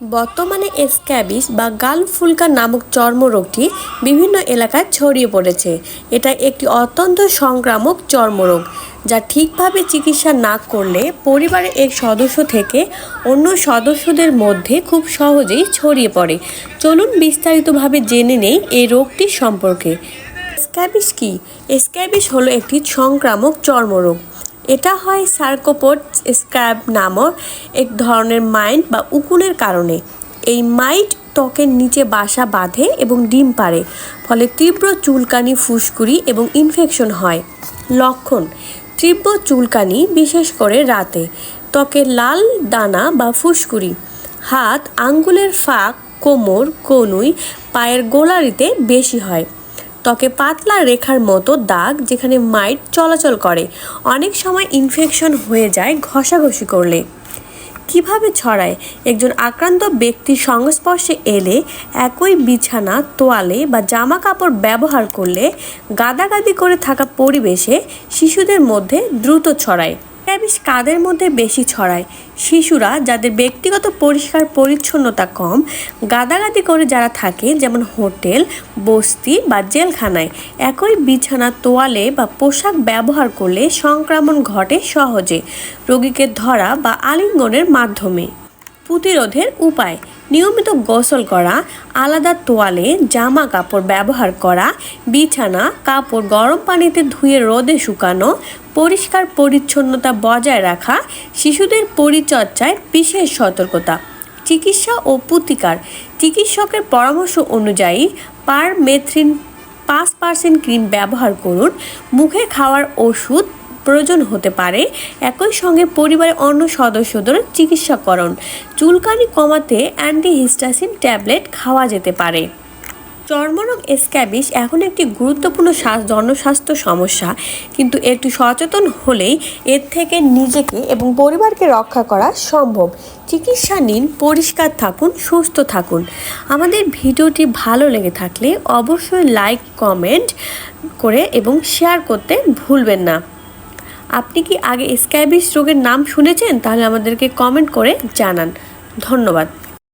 বর্তমানে স্ক্যাবিস বা গাল ফুলকা নামক চর্মরোগটি বিভিন্ন এলাকায় ছড়িয়ে পড়েছে। এটা একটি অত্যন্ত সংক্রামক চর্মরোগ, যা ঠিকভাবে চিকিৎসা না করলে পরিবারের এক সদস্য থেকে অন্য সদস্যদের মধ্যে খুব সহজেই ছড়িয়ে পড়ে। চলুন বিস্তারিতভাবে জেনে নেই এই রোগটির সম্পর্কে। স্ক্যাবিস কি? স্ক্যাবিস হলো একটি সংক্রামক চর্মরোগ। এটা হয় সার্কোপোড স্ক্র্যাব নামক এক ধরনের মাইন্ড বা উকুনের কারণে। এই মাইট ত্বকের নিচে বাসা বাঁধে এবং ডিম পাড়ে, ফলে তীব্র চুলকানি, ফুসকুড়ি এবং ইনফেকশন হয়। লক্ষণ, তীব্র চুলকানি, বিশেষ করে রাতে। ত্বকের লাল দানা বা ফুসকুড়ি। হাত, আঙ্গুলের ফাঁক, কোমর, কনুই, পায়ের গোলারিতে বেশি হয়। ত্বকে পাতলা রেখার মতো দাগ যেখানে মাইট চলাচল করে। অনেক সময় ইনফেকশন হয়ে যায় ঘষাঘষি করলে। কীভাবে ছড়ায়? একজন আক্রান্ত ব্যক্তির সংস্পর্শে এলে একই বিছানা, তোয়ালে বা জামা কাপড় ব্যবহার করলে গাদাগাদি করে থাকা পরিবেশে শিশুদের মধ্যে দ্রুত ছড়ায়। স্ক্যাবিস কাদের মধ্যে বেশি ছড়ায়? শিশুরা যাদের ব্যক্তিগত পরিষ্কার পরিচ্ছন্নতা কম, গাদাগাদি করে যারা থাকে, যেমন হোটেল, বস্তি বা জেলখানায়, একই বিছানা, তোয়ালে বা পোশাক ব্যবহার করলে সংক্রমণ ঘটে সহজে। রোগীকে ধরা বা আলিঙ্গনের মাধ্যমে। প্রতিরোধের উপায় নিয়মিত গোসল করা, আলাদা তোয়ালে জামা কাপড় ব্যবহার করা, বিছানা, কাপড় গরম পানিতে ধুয়ে রোদে শুকানো, পরিষ্কার পরিচ্ছন্নতা বজায় রাখা, শিশুদের পরিচর্যায় বিশেষ সতর্কতা, চিকিৎসা ও প্রতিকার। চিকিৎসকের পরামর্শ অনুযায়ী পার মেথ্রিন পাঁচ পার্সেন্ট ক্রিম ব্যবহার করুন। মুখে খাওয়ার ওষুধ প্রয়োজন হতে পারে। একই সঙ্গে পরিবারের অন্য সদস্যদের চিকিৎসাকরণ। চুলকানি কমাতে অ্যান্টিহিস্টাসিন ট্যাবলেট খাওয়া যেতে পারে। চর্মরোগ স্ক্যাবিস এখন একটি গুরুত্বপূর্ণ জনস্বাস্থ্য সমস্যা। কিন্তু একটু সচেতন হলেই এর থেকে নিজেকে এবং পরিবারকে রক্ষা করা সম্ভব। চিকিৎসা নিন, পরিষ্কার থাকুন, সুস্থ থাকুন। আমাদের ভিডিওটি ভালো লেগে থাকলে অবশ্যই লাইক, কমেন্ট করে এবং শেয়ার করতে ভুলবেন না। আপনি কি আগে স্ক্যাবিস রোগের নাম শুনেছেন? তাহলে আমাদেরকে কমেন্ট করে জানান। ধন্যবাদ।